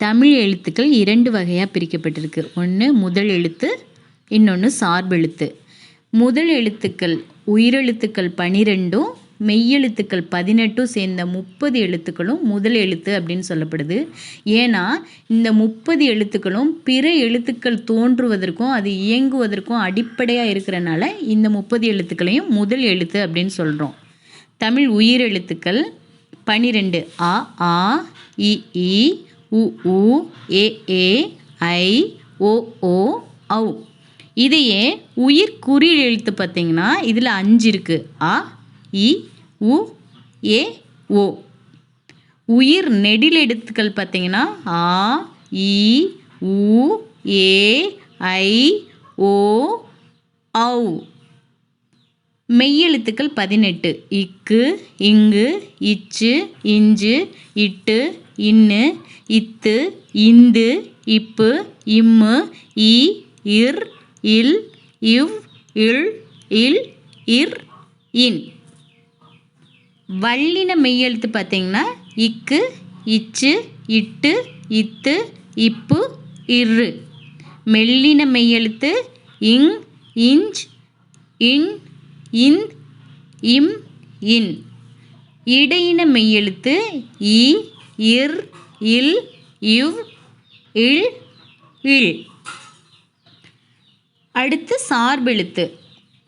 தமிழ் எழுத்துக்கள் இரண்டு வகையாக பிரிக்கப்பட்டிருக்கு. ஒன்று முதல் எழுத்து இன்னொன்று சார்பெழுத்து முதல் எழுத்துக்கள் உயிரெழுத்துக்கள் பனிரெண்டும் மெய்யெழுத்துக்கள் பதினெட்டும் சேர்ந்த முப்பது எழுத்துக்களும் முதல் எழுத்து அப்படின்னு சொல்லப்படுது. ஏன்னா இந்த முப்பது எழுத்துக்களும் பிற எழுத்துக்கள் தோன்றுவதற்கும் அது இயங்குவதற்கும் அடிப்படையாக இருக்கிறனால இந்த முப்பது எழுத்துக்களையும் முதல் எழுத்து அப்படின்னு சொல்கிறோம் தமிழ் உயிரெழுத்துக்கள் பனிரெண்டு அ ஆ இ இ உ உ ஏ ஏ ஐ ஓ ஓ ஔ. இதையே உயிர் குறியில் எழுத்து பார்த்தீங்கன்னா இதில் அஞ்சு இருக்குது அ இ உ ஏ ஓ. உயிர் நெடில் எழுத்துக்கள் பார்த்தீங்கன்னா ஆ இ உ ஏ ஐ ஓ ஔ. மெய்யெழுத்துக்கள் பதினெட்டு. இக்கு இங்கு இச்சு இஞ்சு இட்டு இன்னு இத்து இந்து இப்பு இம்மு இ இர் இல் இவ் இல் இல் இர் இன். வல்லின மெய்யெழுத்து பார்த்தீங்கன்னா இக்கு இச்சு இட்டு இத்து இப்பு இரு. மெல்லின மெய்யெழுத்து இங் இஞ்ச் இன் இன் இம் இன். இடையின மெய்யெழுத்து இ இர் இல் இவ் இல் இல். அடுத்து சார்பெழுத்து.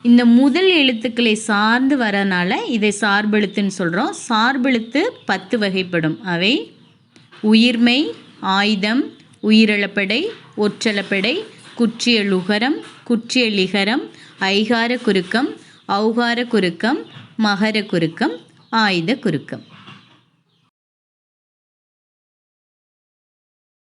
இந்த முதல் எழுத்துக்களை சார்ந்து வரனால இதை சார்பெழுத்துன்னு சொல்கிறோம் சார்பெழுத்து பத்து வகைப்படும். அவை உயிர்மை ஆயுதம் உயிரிழப்படை ஒற்றளப்படை குற்றியலுகரம் குற்றியலிகரம் ஐகார குறுக்கம் ஔகார குறுக்கம் மகர குறுக்கம் ஆயுத குறுக்கம்